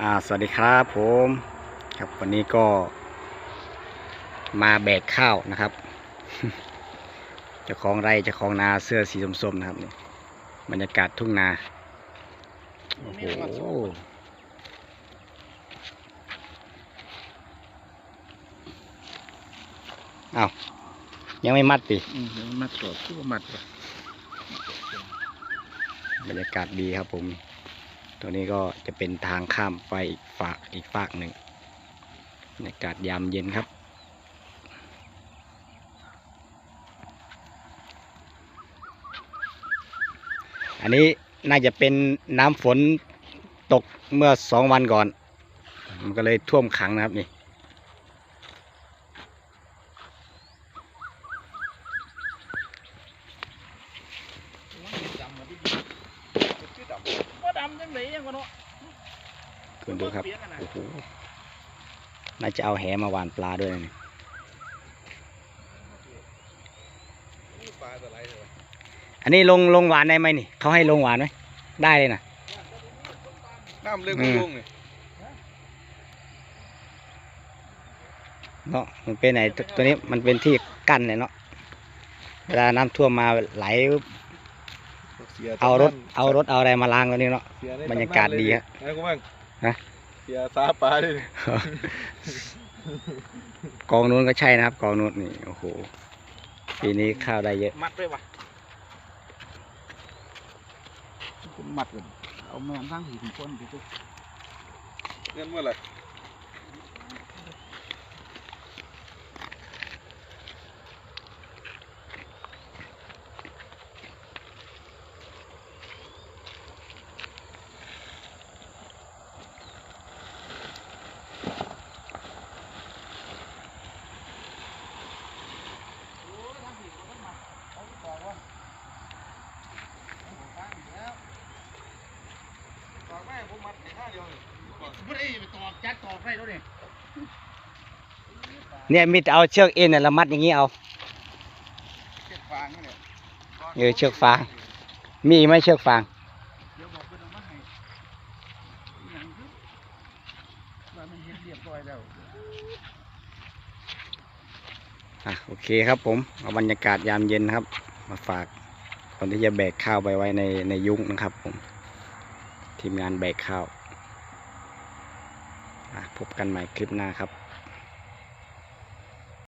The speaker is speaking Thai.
อ่าสวัสดีครับผมครับวันนี้ก็ มาแบกข้าวนะครับเจ้าของไร่เจ้าของนาเสื้อสีส้มๆนะครับนี่บรรยากาศทุ่งนาโอ้โหเอายังไม่มัดปีอืมเดี๋ยวมัดสอบคือว่ามัดว่ะบรรยากาศดีครับผม ตัวนี้ก็จะเป็นทางข้ามไปอีกฝากอีกฝากหนึ่งบรรยากาศยามเย็นครับ อันนี้น่าจะเป็นน้ำฝนตกเมื่อสองวันก่อน มันก็เลยท่วมขังนะครับนี่ ว่าดำจัง ไหนยังวะเนาะคุณดูครับโอ้โหน่าจะเอาแหมาหวานปลาด้วยนะนี่ปลาอะไรเลยวะอันนี้ลงลงหวานได้ไหมนี่เขาให้ลงหวานไหมได้เลยนะน้ำเลือกอืมลุงเนี่ยเนาะมันเป็นไหนตัวตัวนี้มันเป็นที่กั้นเลยเนาะเวลาน้ำท่วมมาไหล สียเอารถตำนนเอารถเอาอะไรมาล้างตัวนี้เนาะ เสีในบรรยากาศดีฮะตำนานเลยดิไอ้กูบ้างฮะ เสียซาปลาดิกองนู้นก็ใช่นะครับ กองนู้นนี่โอ้โหปีนี้ข้าวได้เยอะ มัดด้วยวะมัดเลยเอาแม่นทั้งหินก้นไปตุ๊กเงินเมื่อไหร่ อกแม่ผมมัดแค่ข้าเดียวนี่ไม่ได้ไปตอกจัดตอกได้แล้วเนี่ยเนี่ยมิดเอาเชือกเอ็นน่ะละมัดอย่างนี้เอาเชือกฟางนี่ยเออเชือกฟาง มีไหมเชือกฟางอะโอเคครับผมเอาบรรยากาศยามเย็นครับ มาฝากคนที่จะแบกข้าวไปไว้ในในยุ้งนะครับผม ทีมงานแบกข้าวพบกันใหม่คลิปหน้าครับ